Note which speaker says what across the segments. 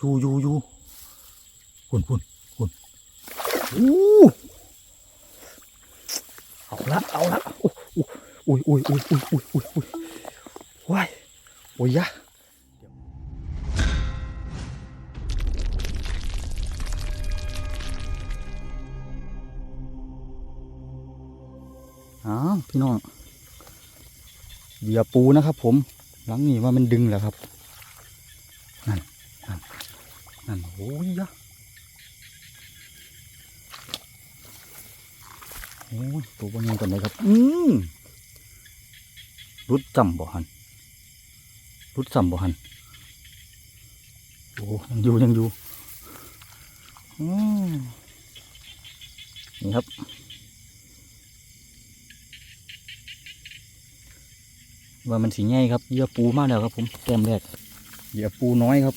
Speaker 1: อยู่อยู่อยู่พุ่นพุ่นพุ่นอู้เอาละเอาละอุ้ยอุ้ยอุ้ยอุ้ยอุ้ยอุ้ยอุ้ยว้ายโอ้ยยะอ้าวพี่น้องเหยื่อปูนะครับผมหลังนี้ว่ามันดึงแล้วครับ นั่นโอ้ยยะโอ้ยตัวบางอย่างตัวไหนครับ อืมรุดจำบ่หันรุดจำบ่หันโอ้ยังอยู่ยังอยู่อืมนี่ครับว่ามันสีใหญ่ครับเยื่อปูมากแล้วครับผมแต้มแรกเยื่อปูน้อยครับ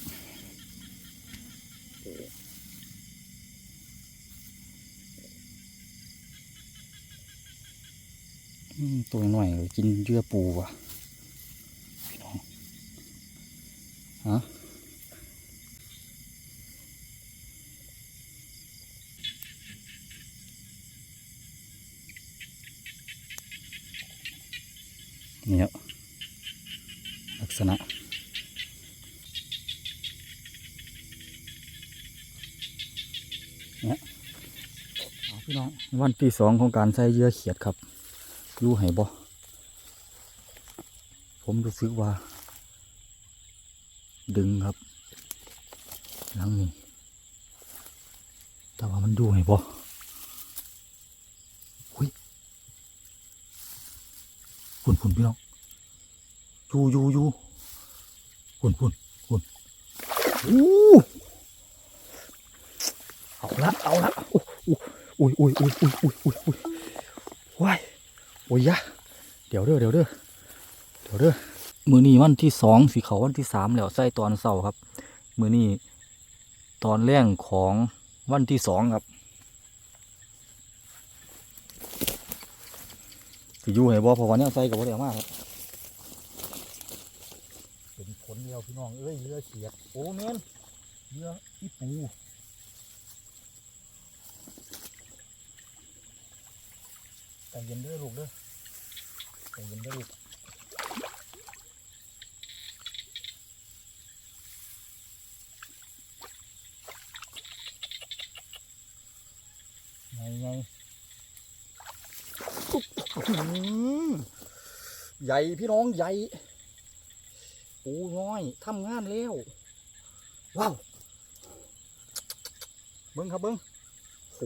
Speaker 1: ตัวหน่อยกินเยื่อปูว่ะพี่น้องฮะเนี่ครับลักษณะเนี่ยพี่น้องวันที่สองของการใส่เยื่อเขียดครับ อยู่ให้บ่ผมรู้สึกว่า ดึงครับ หลังนี้ แต่ว่ามันอยู่ให้บ่อุ้ยฝุ่นฝุ่นพี่น้องอยู่อยู่อยู่ฝุ่นฝุ่นฝุ่นอู้เอาละเอาละอุ้ยอุ้ยอุ้ยอุ้ยอุ้ยอุ้ยอุ้ยว้าย โอ้ยยะ เดี๋ยวเด้อเดี๋ยวเด้อเดี๋ยวเด้อมือนี้วันที่สองสีเขาวันที่สามแล้วใส่ตอนเสาร์ครับ มือนี้ตอนแรงของวันที่สองครับสิอยู่ให้บ่เพอวันนี้ใส่กับบ่ได้เอามากครับเป็นผลเดียวพี่น้องเอ้ยเรือเฉียดโอ้เมนเรืออีปู ใจเย็นด้อลูกเด้อใจเย็นด้อลูกไงไงใหญ่พี่น้องใหญ่โอ้น้อยทำงานแล้ว ว้าว เบิ้งครับเบิ้งโห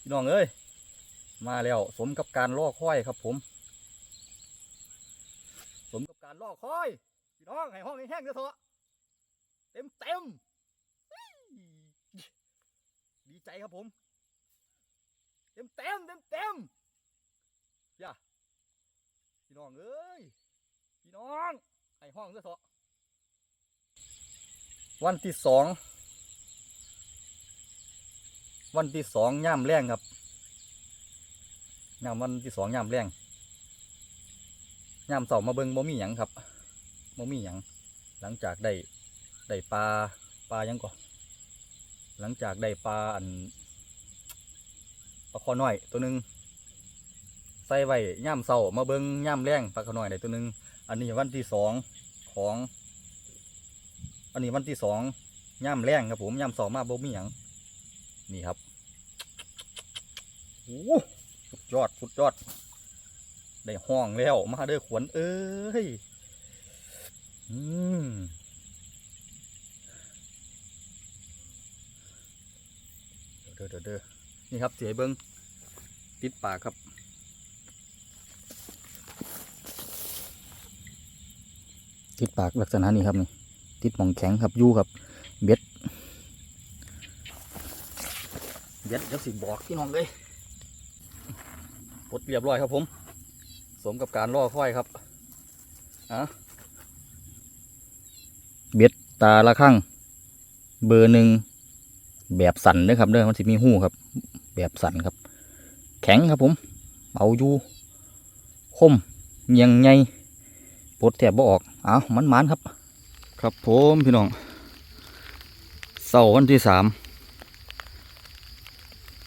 Speaker 1: พี่ น้องเอ้ย มาแล้วสมกับการล่อค่อยครับผม สมกับการล่อค่อย พี่น้องให้ห้องให้แห้งเถอะเถอะเต็มเต็มดีใจครับผม เต็มเต็มเต็มเต็มอย่าพี่น้องเอ้ย พี่น้องให้ห้องเถอะเถอะวันที่สอง วันที่สองย่ามแรงครับย่ามวันที่สองย่ามแรงย่ามเสามาเบิงบ่มีหยังครับบ่มีหยังหลังจากได้ได้ปลาปลายังก่อนหลังจากได้ปลาอันปลาคอน้อยตัวหนึ่งใส่ไว้ย่ามเสามาเบิงย่ามแรงปลาคอน้อยได้ตัวหนึ่งอันนี้วันที่สองของ อันนี้วันที่สองย่ามแรงครับผมย่ามเสามาบ่มีหยัง นี่ครับโอ้สุดยอดสุดยอด ได้ห้องแล้วมาเด้อขวนเอ้ยอืมเด้อเด้อเด้อนี่ครับเสียเบิ้งติดปากครับติดปากลักษณะนี้ครับนี่ติดหมองแข็งครับยู่ครับเบ็ด เดี๋ยวเดี๋ยวสิบอกพี่น้องเลยปลดเรียบร้อยครับผม สมกับการล่อค่อยครับอะเบ็ดตาละข้างเบอร์หนึ่งแบบสั่นเด้อครับเด้อมันสิมีหู้ครับ แบบสั่นครับ แข็งครับผมเอาอยู่คมเงียงหญ่ปลดแถบบ่ออกเอามันมันๆครับ ครับผมพี่น้องเสาร์วันที่สาม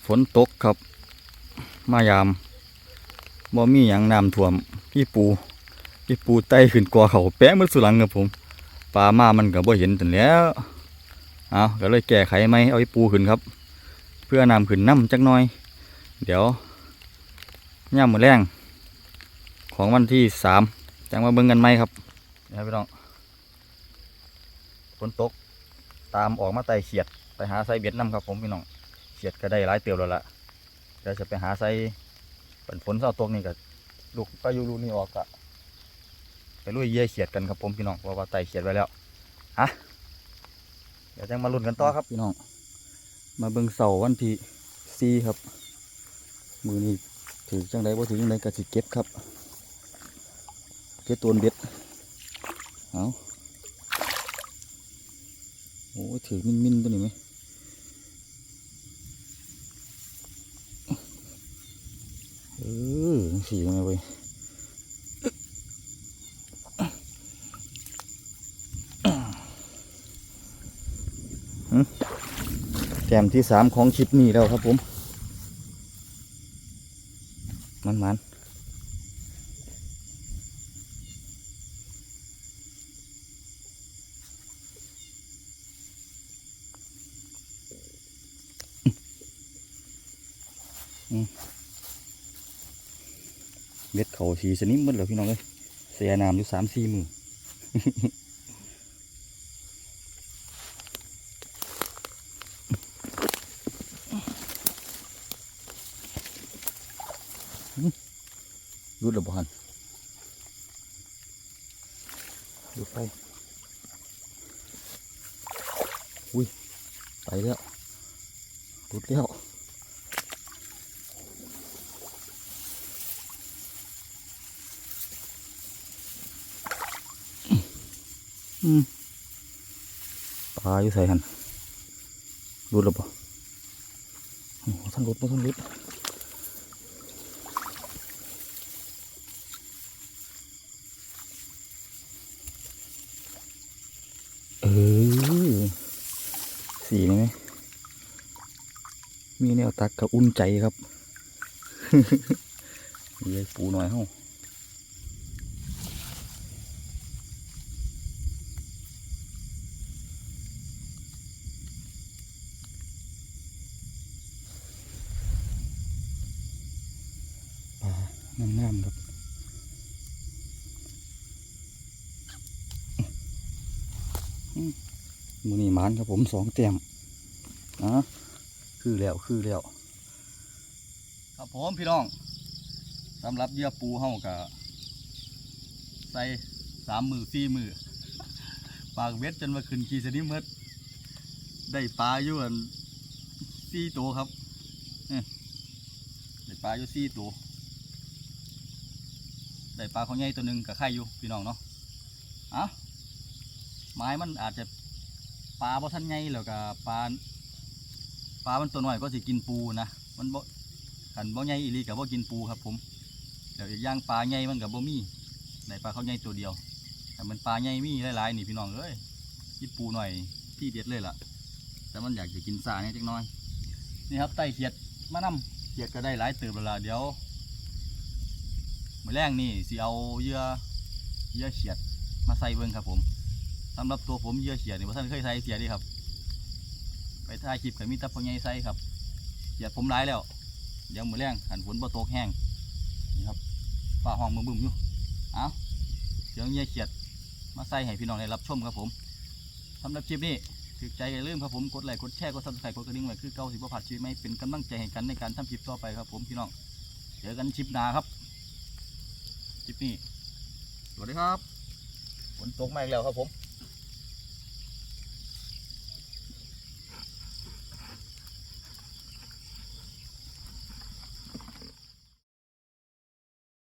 Speaker 1: ฝนตกครับ มายามบ่มีหยังน้ำท่วมพี่ปูพี่ปูไต่ขึ้นกอเขาแปะมันสุหลังครับผมปลามามันก็บ่เห็นตันแล้วเอาก็เลยแก้ไขไหมเอาพี่ปูขึ้นครับ เพื่อน้ำขึ้นน้ำจักหน่อย เดี๋ยวย่ามมือแรงของวันที่สามจังมาเบิ่งกันไหมครับนี่ครับพี่น้องฝนตกตามออกมาไต่เขียดไปหาไซเบ็ดน้ำครับผมพี่น้อง เขียดก็ได้หลายเตียวแล้วล่ะเดี๋ยวจะไปหาไซเป็นฝนเศร้าตกนี่ก็ลูกไปอยู่ลูนี่ออกก็ไปลุยเยี่ยเขียดกันครับผมพี่น้องเพราว่าไตเขียดไว้แล้วฮะเดี๋ยวจังมาลุ้นกันต่อครับพี่น้อง มาเบิ่งเสาวันที่สี่ครับ มือนี้ถือจังไดว่าถือจังไดก็สิเก็บครับเก็บตัวเบ็ดเอาโอ้ยถือมินมินตัวนี้ไหมเออ สียังไงเว้ยแต้มที่สามของคลิปนี้แล้วครับผม มันมัน เม็ดเขาสีสนิมหมดแล้วพี่น้องเลยเสียน้ำอยู่สามสี่มือรุดหรือบ่หันรุดไปอุ้ยไปแล้วรุดแล้ว ปลาอยู่ใส่หันรุดหรือบ่โอ้โหท่านรุดท่านรุดเออสีนี่ไหมมีแนวตักกับอุ่นใจครับเย้ยปูหน่อยเฮ้า ปลาน้ำๆครับมือนี่หมานครับผมสองเต็มอะคือแล้วคือแล้วครับผมพี่น้องสำหรับเหยื่อปูเฮากับใส่สามมือสี่มือปากเบ็ดจนมาขึ้นขีสนิมเมดได้ปลาอยู่อันสี่ตัวครับเอ้ยได้ปลาอยู่สี่ตัว ได้ปลาเขาใหญ่ตัวหนึ่งกับไข่อยู่พี่น้องเนาะเอะไม้มันอาจจะปลาบ่ทันใหญ่แล้วก็ปลาปลามันตัวน้อยก็สิกินปูนะมันบ่ขันบ่ใหญ่อีลีก็บ่กินปูครับผมเดี๋ยวอีกย่างปลาใหญ่มันก็บ่มีได้ปลาเขาใหญ่ตัวเดียวแต่มันปลาใหญ่มีหลายๆนี่พี่น้องเอ้ยกินปูหน่อยที่เด็ดเลยล่ะ แต่มันอยากจะกินซาเนี่ยจักน้อย นี่ครับไตเขียดมานำเขียดก็ได้หลายเติบแล้วล่ะเดี๋ยว มือแรกนี่สิเอาเยื่อเยื่อเขียดมาใส่เบิ่งครับผมสำหรับตัวผมเยื่อเขียดนี่ว่าท่านเคยใส่เสียดีครับ ไปถ่ายคลิปกับมีตะพอใหญ่ใส่ครับเขียดผมร้ายแล้วเดี๋ยวมือแรงหันฝนบ่ตกแห้งนี่ครับฝ้าห้องมือบึ้มอยู่เอาเดี๋ยวเยื่อเขียดมาใส่ให้พี่น้องได้รับชมครับผมสำหรับคลิปนี้ถือใจอย่าลืมครับผมกดไลค์กดแชร์กดซับสไครต์กดกระดิ่งไว้คือเก้าสิบผ่านชีวิตไม่เป็นกำลังใจให้กันในการทำคลิปต่อไปครับผมพี่น้องเจอกันคลิปหน้าครับ คลิปนี้ สวัสดีครับ ฝนตกมาอีกแล้วครับผม